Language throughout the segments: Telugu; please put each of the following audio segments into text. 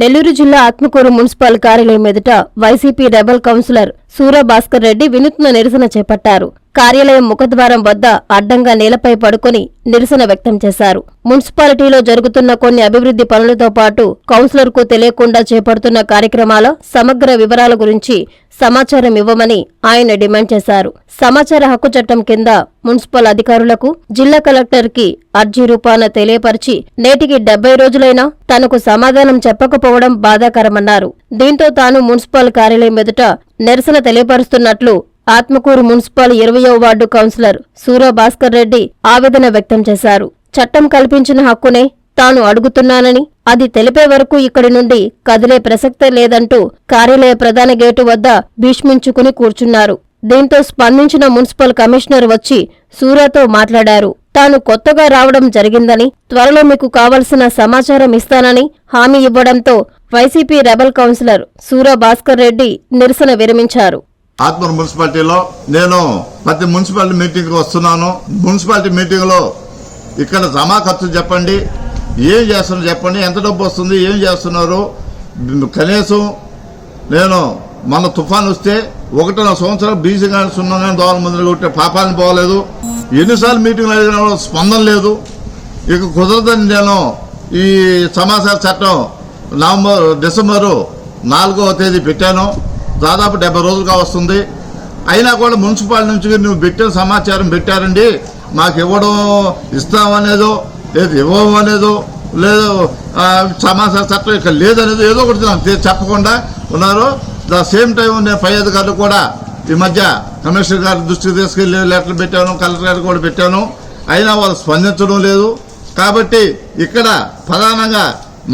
నెల్లూరు జిల్లా ఆత్మకూరు మున్సిపల్ కార్యాలయం ఎదుట వైసీపీ రెబల్ కౌన్సిలర్ సూర భాస్కర్ రెడ్డి వినూత్న నిరసన చేపట్టారు. కార్యాలయం ముఖద్వారం వద్ద అడ్డంగా నేలపై పడుకొని నిరసన వ్యక్తం చేశారు. మున్సిపాలిటీలో జరుగుతున్న కొన్ని అభివృద్ధి పనులతో పాటు కౌన్సిలర్కు తెలియకుండా చేపడుతున్న కార్యక్రమాల సమగ్ర వివరాల గురించి సమాచారం ఇవ్వమని ఆయన డిమాండ్ చేశారు. సమాచార హక్కు చట్టం కింద మున్సిపల్ అధికారులకు జిల్లా కలెక్టర్కి అర్జీ రూపాన తెలియపరిచి నేటికి డెబ్బై రోజులైనా తనకు సమాధానం చెప్పకపోవడం బాధాకరమన్నారు. దీంతో తాను మున్సిపల్ కార్యాలయం ఎదుట నిరసన తెలియపరుస్తున్నట్లు ఆత్మకూరు మున్సిపల్ ఇరవయో వార్డు కౌన్సిలర్ సూర్య భాస్కర్ రెడ్డి ఆవేదన వ్యక్తం చేశారు. చట్టం కల్పించిన హక్కునే తాను అడుగుతున్నానని అది తెలిపే వరకు ఇక్కడి నుండి కదిలే ప్రసక్తే లేదంటూ కార్యాలయ ప్రధాన గేటు వద్ద భీష్మించుకుని కూర్చున్నారు. దీంతో స్పందించిన మున్సిపల్ కమిషనర్ వచ్చి సూర్యతో మాట్లాడారు. తాను కొత్తగా రావడం జరిగిందని త్వరలో మీకు కావలసిన సమాచారం ఇస్తానని హామీ ఇవ్వడంతో YCP rebel councillor Surya Bhaskar Reddy నిరసన విరమించారు. ఆత్మూరు మున్సిపాలిటీలో నేను ప్రతి మున్సిపాలిటీ మీటింగ్కి వస్తున్నాను. మున్సిపాలిటీ మీటింగ్లో ఇక్కడ జమా ఖర్చు చెప్పండి ఏం చేస్తున్నారు చెప్పండి ఎంత డబ్బు వస్తుంది ఏం చేస్తున్నారు. కనీసం నేను మన తుఫాన్ వస్తే ఒకటిన్నర సంవత్సరం బీసీ కానీ సున్నా కానీ దోవల ముందు కొట్టే పాపాన్ని పోలేదు. ఎన్నిసార్లు మీటింగ్లు అడిగినా కూడా స్పందన లేదు. ఇక కుదరదని నేను ఈ సమాచార చట్టం నవంబర్ డిసెంబరు నాలుగవ తేదీ పెట్టాను. దాదాపు డెబ్బై రోజులుగా వస్తుంది. అయినా కూడా మున్సిపాలిటీ నుంచి నువ్వు పెట్టిన సమాచారం పెట్టారండి. మాకు ఇవ్వడం ఇస్తామనేదో లేదు ఇవ్వమనేదో లేదు సమాచార చట్టం ఇక్కడ లేదనేది ఏదో ఒకటి నాకు చెప్పకుండా ఉన్నారు. ద సేమ్ టైం నేను పై అధికారులు కూడా ఈ మధ్య కమిషనర్ గారి దృష్టికి తీసుకెళ్ళి లెటర్లు పెట్టాను కలెక్టర్ గారికి కూడా పెట్టాను. అయినా వాళ్ళు స్పందించడం లేదు. కాబట్టి ఇక్కడ ప్రధానంగా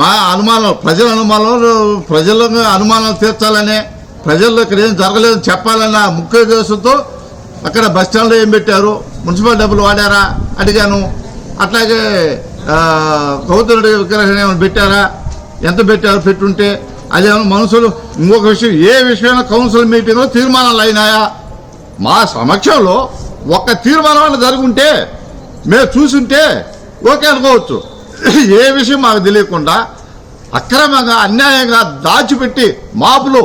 మా అనుమానం ప్రజల అనుమానం ప్రజల అనుమానాలు తీర్చాలనే ప్రజల్లో ఇక్కడ ఏం జరగలేదని చెప్పాలన్న ముఖ్య ఉద్దేశంతో అక్కడ బస్ స్టాండ్లో ఏం పెట్టారు? మున్సిపల్ డబ్బులు వాడారా? అడిగాను. అట్లాగే గౌతముడి విగ్రహం ఏమైనా పెట్టారా? ఎంత పెట్టారు? పెట్టుంటే అదేమన్నా మనుషులు ఇంకొక విషయం ఏ విషయమైనా కౌన్సిల్ మీటింగ్లో తీర్మానాలు అయినాయా? మా సమక్షంలో ఒక్క తీర్మానం జరుగుంటే మేము చూసుంటే ఓకే అనుకోవచ్చు. ఏ విషయం మాకు తెలియకుండా అక్రమంగా అన్యాయంగా దాచిపెట్టి మాపులు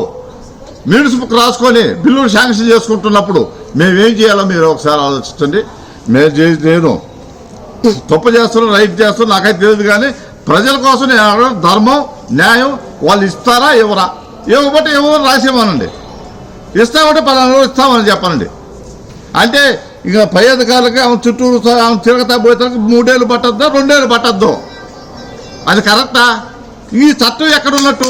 మీడిస్ బుక్ రాసుకొని బిల్లులు శాంక్షన్ చేసుకుంటున్నప్పుడు మేమేం చేయాలో మీరు ఒకసారి ఆలోచించండి. మేము చేసి నేను తప్పు చేస్తున్నాం రైట్ చేస్తున్నాం నాకైతే తెలియదు కానీ ప్రజల కోసం నేను ధర్మం న్యాయం వాళ్ళు ఇస్తారా ఇవ్వరా? ఇవ్వబట్టి ఇవ్వరు రాసేమనండి ఇస్తామంటే పలానా రోజు ఇస్తామని చెప్పనండి. అంటే ఇక పై అధికారులకి ఆమె చుట్టూరు ఆమె తిరగతా పోయేతలకు మూడేళ్ళు పట్టద్దా రెండేళ్ళు పట్టద్దు? అది కరెక్టా? ఈ చట్టం ఎక్కడ ఉన్నట్టు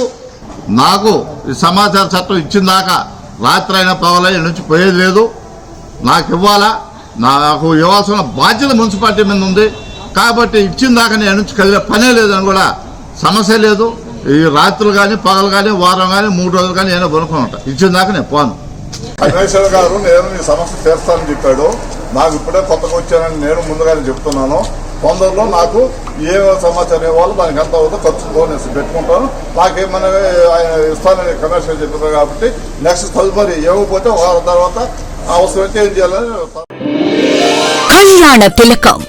నాకు ఈ సమాచార చట్టం ఇచ్చిన దాకా రాత్రి అయినా పర్వాలేదు నుంచి పోయేది లేదు. నాకు ఇవ్వాలా? నాకు ఇవ్వాల్సిన బాధ్యత మున్సిపాలిటీ మీద ఉంది. కాబట్టి ఇచ్చిన దాకా నేను నుంచి కదిలే పనే లేదని కూడా సమస్య లేదు. ఈ రాత్రులు కానీ పగలు కానీ వారం కానీ మూడు రోజులు కానీ నేను కొనుక్కుని ఉంటా. ఇచ్చిన దాకా నేను పోను. అన్వేషణ గారు నేను ఈ సమస్య చేస్తానని చెప్పాడు. నాకు ఇప్పుడే కొత్తగా వచ్చానని నేను ముందుగానే చెప్తున్నాను. తొందరలో నాకు ఏ సమాచారం ఇవ్వాలో దానికి ఎంత అవుతుందో ఖర్చుతో నేను పెట్టుకుంటాను. నాకేమన్నా ఆయన ఇస్తానని కమిషనర్ చెప్పారు కాబట్టి నెక్స్ట్ తదుపరి ఇవ్వకపోతే వారం తర్వాత అవసరమైతే ఏం చేయాలని కళ్యాణ తిలకం